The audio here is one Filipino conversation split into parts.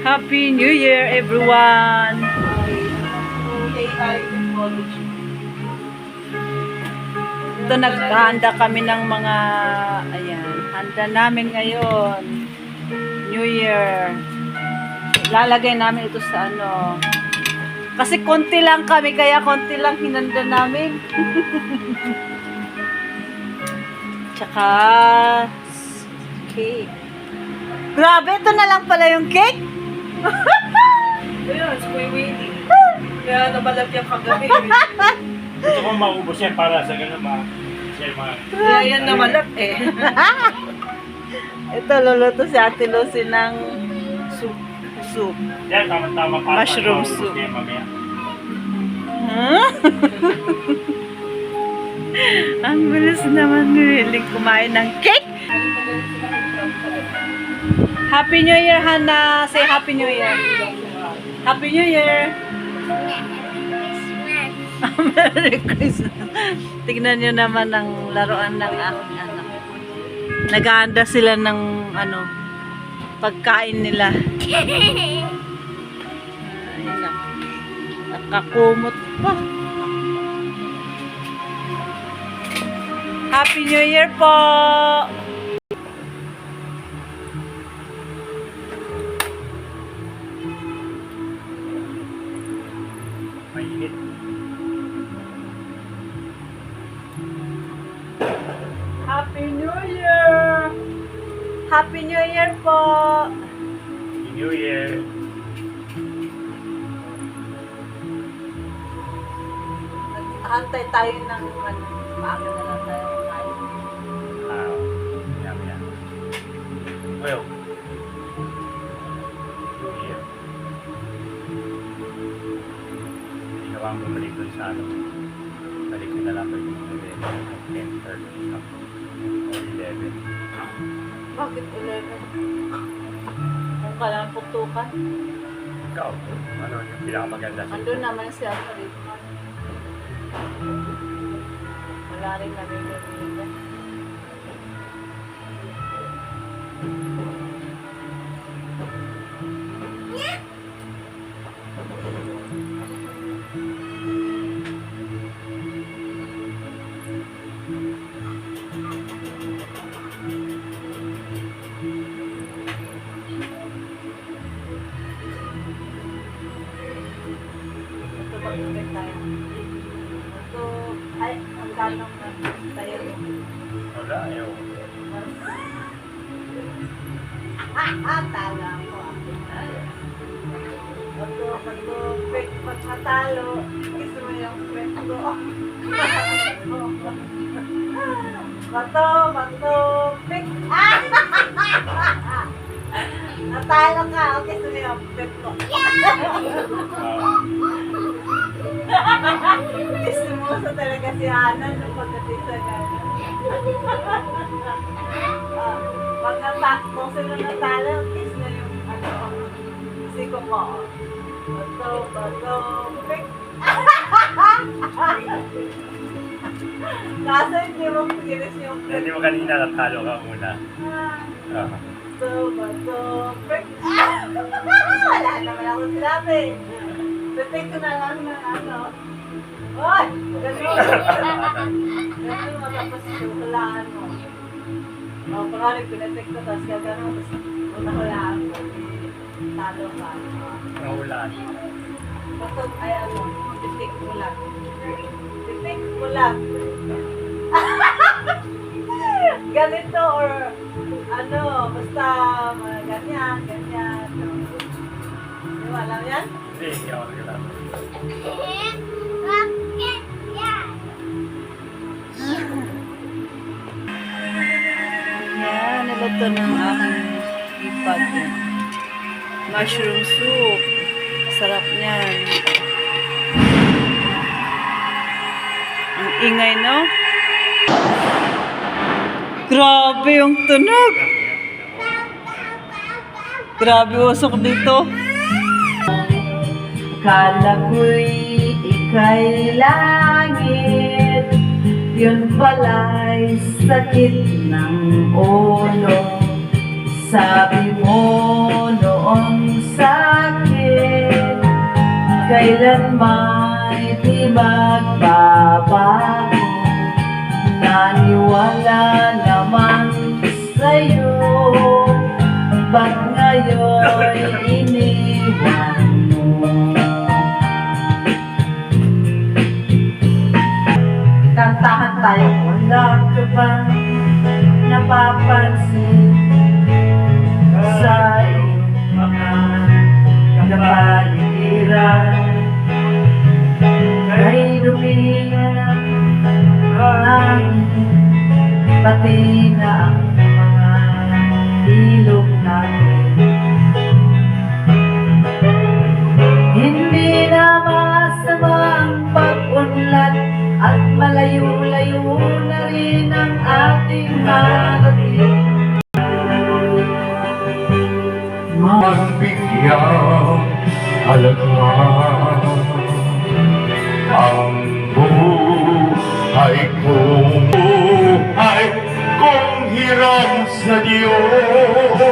Happy New Year, everyone! Ito, naghahanda kami ng mga, ayan, handa namin ngayon. New Year. Lalagay namin ito sa ano. Kasi konti lang kami, kaya konti lang hinanda namin. Tsaka, cake. Grabe, ito na lang pala yung cake. Ayun, square waiting. Kaya nabalap yung kagabi. Gusto ko maubos yan para sa ganun ma share mga Kaya yan eh. Ito, luluto si Ate Lucy ng soup. soup. Yan, tama-tama para Mushroom maubos soup. yan mamaya. Huh? Ang bilis naman niling kumain ng cake. Happy New Year, Hannah. Say Happy New Year. Happy New Year. Merry Christmas. Tignan nyo naman ang laruan ng aking anak. Naghaanda sila ng ano, pagkain nila. Ay, naku. Nakakumot pa. Happy New Year po! Happy New Year! Happy New Year po! Happy New Year. Hantay tayo ng ano, maaga na lang tayo. Ah, yan, yan. Well. New Year. Hindi na ba bumalik doon sa ano? Balik ko na lang pag yung 10, 30, or 11. Bakit 11? Kung kailangan putukan, Ikaw, ano yung pinakamaganda sa andun naman si Alfred. Wala rin kami dito. Ayaw. Ah, ah, tala ko. Bato, bato, pek, pagkatalo. Gusto mo yung pek ko. Bato, bato, pek. Ah! Natalo ka. Okay, gusto mo yung pek ko. Ah, Gusto talaga si Hana nung pagdating sa gano'n. Ah, Pag nata- kung sino natalo, kiss na yung ano, si Coco. Bato, bato, pek. Kaso hindi mo kinis yung pek. Hindi mo kanina natalo ka muna. Ah. Bato, bato, pek. Wala naman ako sinabi. Ko na lang ng ano. Oy! Ganun. Ganun mo tapos hulaan mo. O, kunwari pinatek ko tapos gagano tapos mo. Talo ka. Nahulaan. Bato ay ano, pitik mo lang. Pitik mo lang. Ganito or ano, basta mga ganyan, ganyan. Di ba alam yan? Hindi ako nagkatalo. Yan, niluto ng aking ipag. Mushroom soup. Sarap niyan. Ang ingay, no? Grabe yung tunog. Grabe usok dito. Kala ko'y ika'y langit. Yun pala'y sakit ng ulo. Sabi mo noong sa Kailanman di magbabago? Naniwala naman sa'yo Ba't ngayon iniwan mo? Tayo Wala ka ba napapansin Sa iyong mga kapaligiran. Kay dumi na ang Pati na ang mga ilog ating marating Magbigyan halaga ang buhay kong kong hiram sa Diyos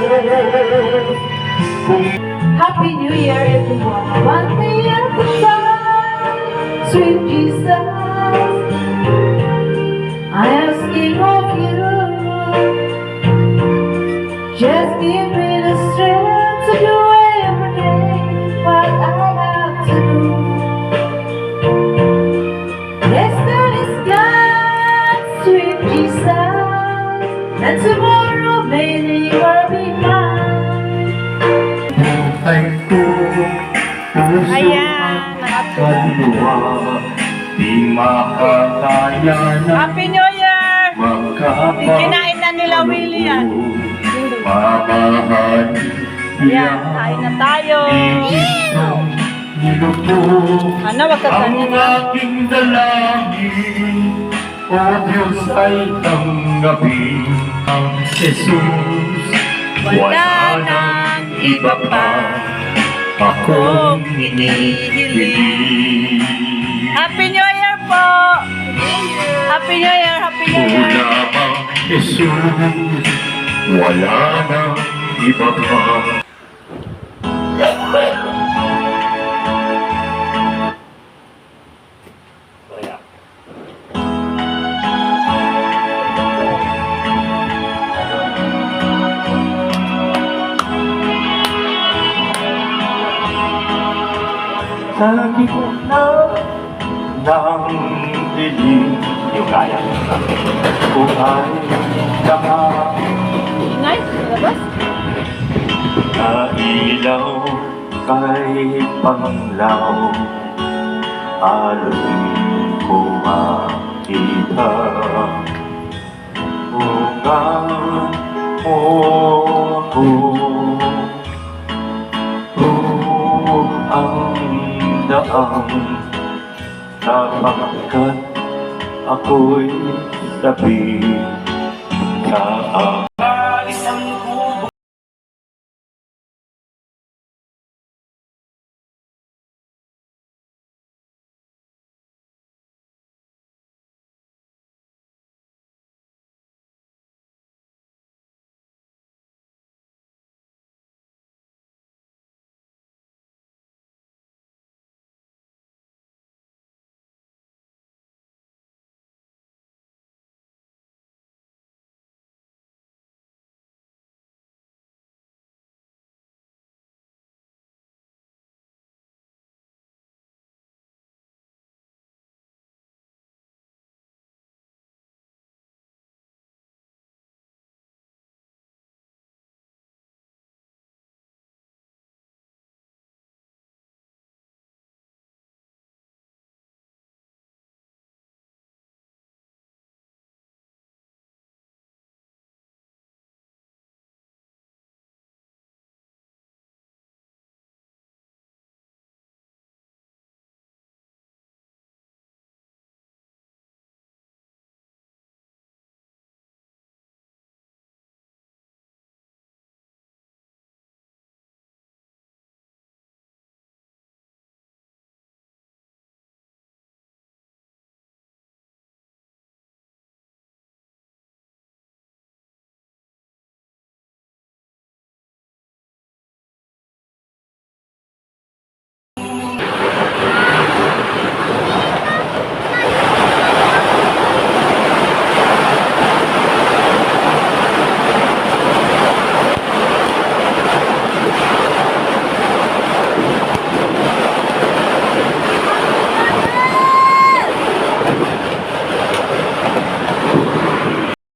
Happy New Year everyone. One day at a time Sweet Jesus di makakaya na Happy New Year! Kinain na nila Willie yan. Mamahal Ayan, kain na tayo. Ano, wag ka Ang na. aking dalangin O Diyos ay tanggapin Ang Jesus Wala nang iba pa Akong inihiling Happy New Year! Happy New Year! lamang Jesus Wala nang iba pa Sa gitna ng dilim Yung kaya. Kung ay dama Ingay, labas. na ilaw kay panglaw. Alon ko makita. Bungan mo ako. Ang daang Sapagkat ako'y sabi sa